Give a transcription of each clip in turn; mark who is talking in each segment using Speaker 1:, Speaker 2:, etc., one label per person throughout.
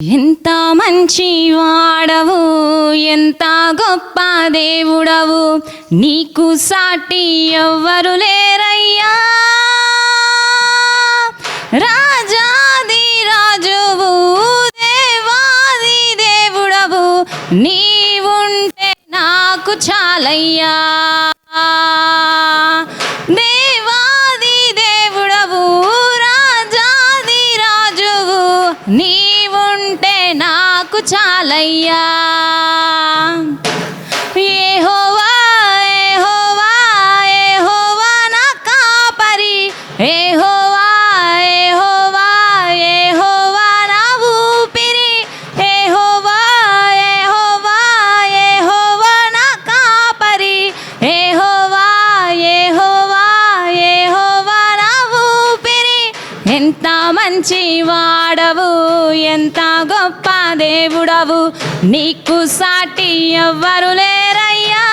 Speaker 1: ఎంత మంచి వాడవు ఎంత గొప్ప దేవుడవు నీకు సాటి ఎవ్వరు లేరయ్యా. రాజాది రాజువు దేవాది దేవుడవు నీ చాలయ్యా. యెహోవా యెహోవా యెహోవా నా కాపరి. యెహోవా యెహోవా యెహోవా నా ఊపిరి. యెహోవా యెహోవా యెహోవా నా కాపరి. యెహోవా యెహోవా యెహోవా నా ఊపిరి. ఎంత మంచి వాడవు ఎంత దేవుడవు. నీకు సాటి ఎవ్వరు లేరయ్యా.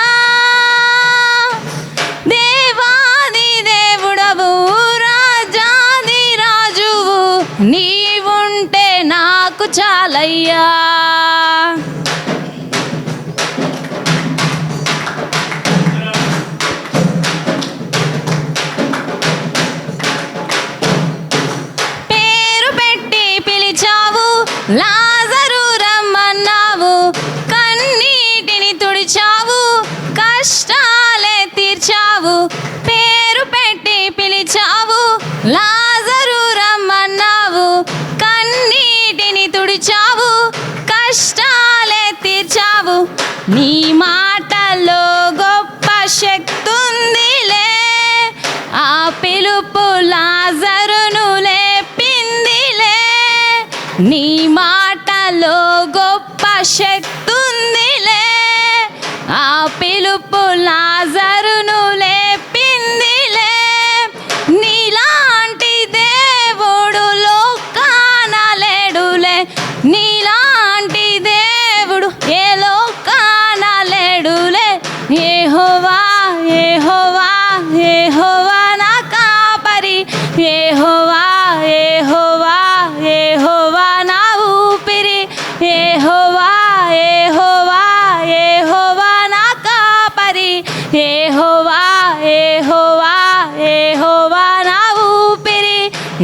Speaker 1: దేవాది దేవుడవు రాజాది రాజువు. నీవుంటే నాకు చాలయ్యా. పేరు నీ మాటలో గొప్ప శక్తి ఉందిలే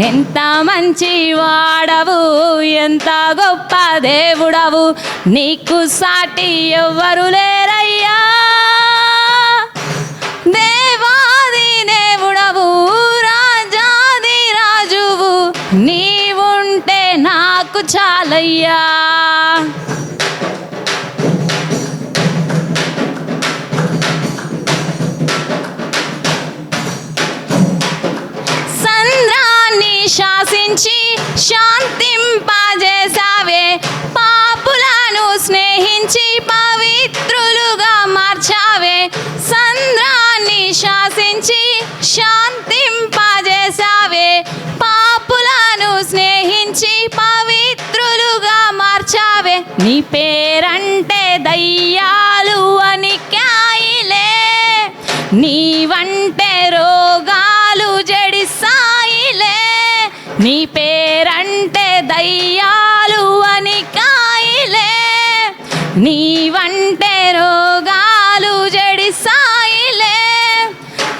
Speaker 1: ఎంత మంచి వాడవు ఎంత గొప్ప దేవుడవు నీకు సాటి ఎవ్వరు లేరయ్యా. దేవాది దేవుడవు రాజాది రాజువు నీవుంటే నాకు చాలయ్యా. శాసించి శాంతింపజేసావే. పాపులను స్నేహించి పవిత్రులుగా మార్చావే. సంద్రాన్ని శాసించి శాంతింపజేసావే. పాపులను స్నేహించి పవిత్రులుగా మార్చావే. నీ పేరంటే దయ్యాలు అని కాయిలే నీవంటే నీ పేరంటే దయ్యాలు అని కాయిలే. నీవంటే రోగాలు జడి సాయిలే.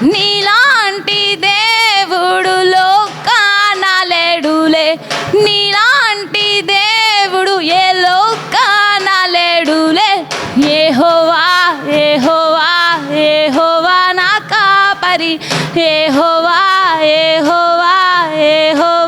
Speaker 1: నీలాంటి దేవుడు లోకాన లేడులే. నీలాంటి దేవుడు ఏ లోకాన లేడులే. ఏహోవా ఏహోవా హోవా నా కాపరి. ఏహోవా ఏహోవా ఏ నా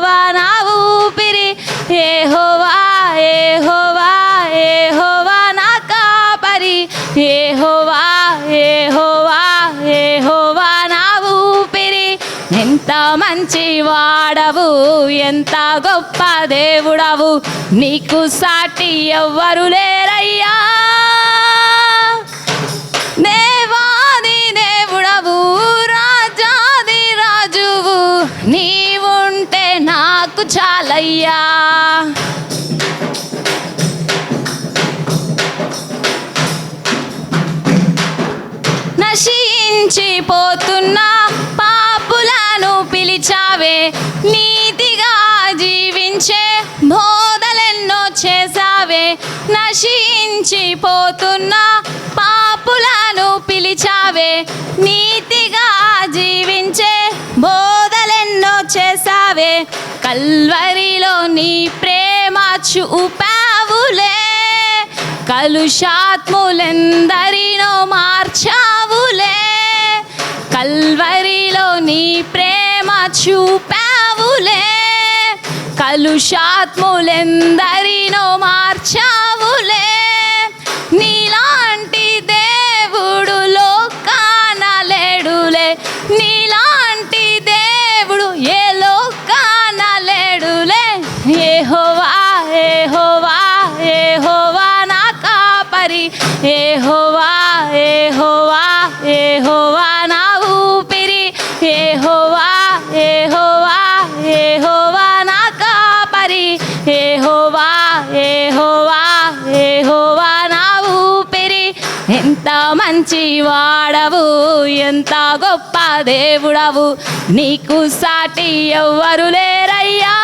Speaker 1: మంచి వాడవు. ఎంత గొప్ప దేవుడవు. నీకు సాటి ఎవ్వరు లేరయ్యా. దేవాది దేవుడవు రాజాది రాజువు. నీవుంటే నాకు చాలయ్యా. నశించిపోతున్న నువ్వే నీతిగా జీవించే బోధలెన్నో చేసావే నశించిపోతున్న పాపులను పిలిచావే? నీతిగా జీవించే బోధలెన్నో చేసావే కల్వరిలో నీ ప్రేమ చూపావులే. కలుషాత్ములెందరినో మార్చావులే. కల్వరిలో నీ ప్రేమ చూపావులే కలుషాత్ములెందరినో మార్చావులే. నీలాంటి దే మంచి వాడవు ఎంత గొప్ప దేవుడవు. నీకు సాటి ఎవ్వరు లేరయ్యా.